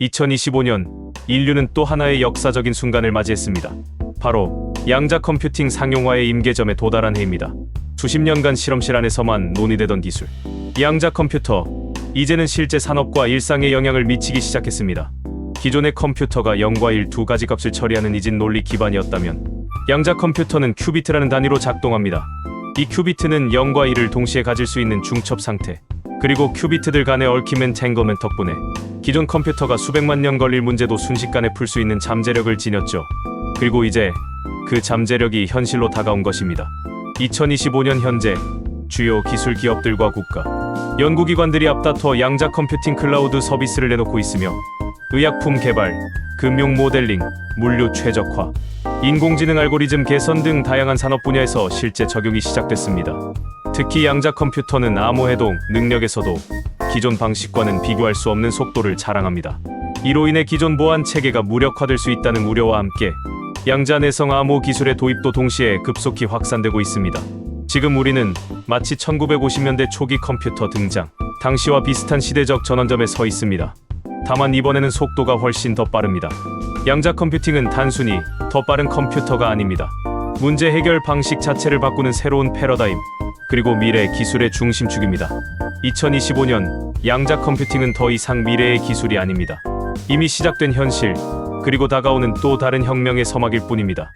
2025년 인류는 또 하나의 역사적인 순간을 맞이했습니다. 바로 양자 컴퓨팅 상용화의 임계점에 도달한 해입니다. 수십 년간 실험실 안에서만 논의되던 기술. 양자 컴퓨터. 이제는 실제 산업과 일상에 영향을 미치기 시작했습니다. 기존의 컴퓨터가 0과 1 두 가지 값을 처리하는 이진 논리 기반이었다면 양자 컴퓨터는 큐비트라는 단위로 작동합니다. 이 큐비트는 0과 1을 동시에 가질 수 있는 중첩 상태. 그리고 큐비트들 간의 얽힘 앤 탱거맨 덕분에 기존 컴퓨터가 수백만 년 걸릴 문제도 순식간에 풀 수 있는 잠재력을 지녔죠. 그리고 이제 그 잠재력이 현실로 다가온 것입니다. 2025년 현재 주요 기술 기업들과 국가, 연구기관들이 앞다퉈 양자 컴퓨팅 클라우드 서비스를 내놓고 있으며 의약품 개발, 금융 모델링, 물류 최적화, 인공지능 알고리즘 개선 등 다양한 산업 분야에서 실제 적용이 시작됐습니다. 특히 양자 컴퓨터는 암호 해동 능력에서도 기존 방식과는 비교할 수 없는 속도를 자랑합니다. 이로 인해 기존 보안 체계가 무력화될 수 있다는 우려와 함께 양자 내성 암호 기술의 도입도 동시에 급속히 확산되고 있습니다. 지금 우리는 마치 1950년대 초기 컴퓨터 등장, 당시와 비슷한 시대적 전환점에 서 있습니다. 다만 이번에는 속도가 훨씬 더 빠릅니다. 양자 컴퓨팅은 단순히 더 빠른 컴퓨터가 아닙니다. 문제 해결 방식 자체를 바꾸는 새로운 패러다임, 그리고 미래 기술의 중심축입니다. 2025년 양자 컴퓨팅은 더 이상 미래의 기술이 아닙니다. 이미 시작된 현실, 그리고 다가오는 또 다른 혁명의 서막일 뿐입니다.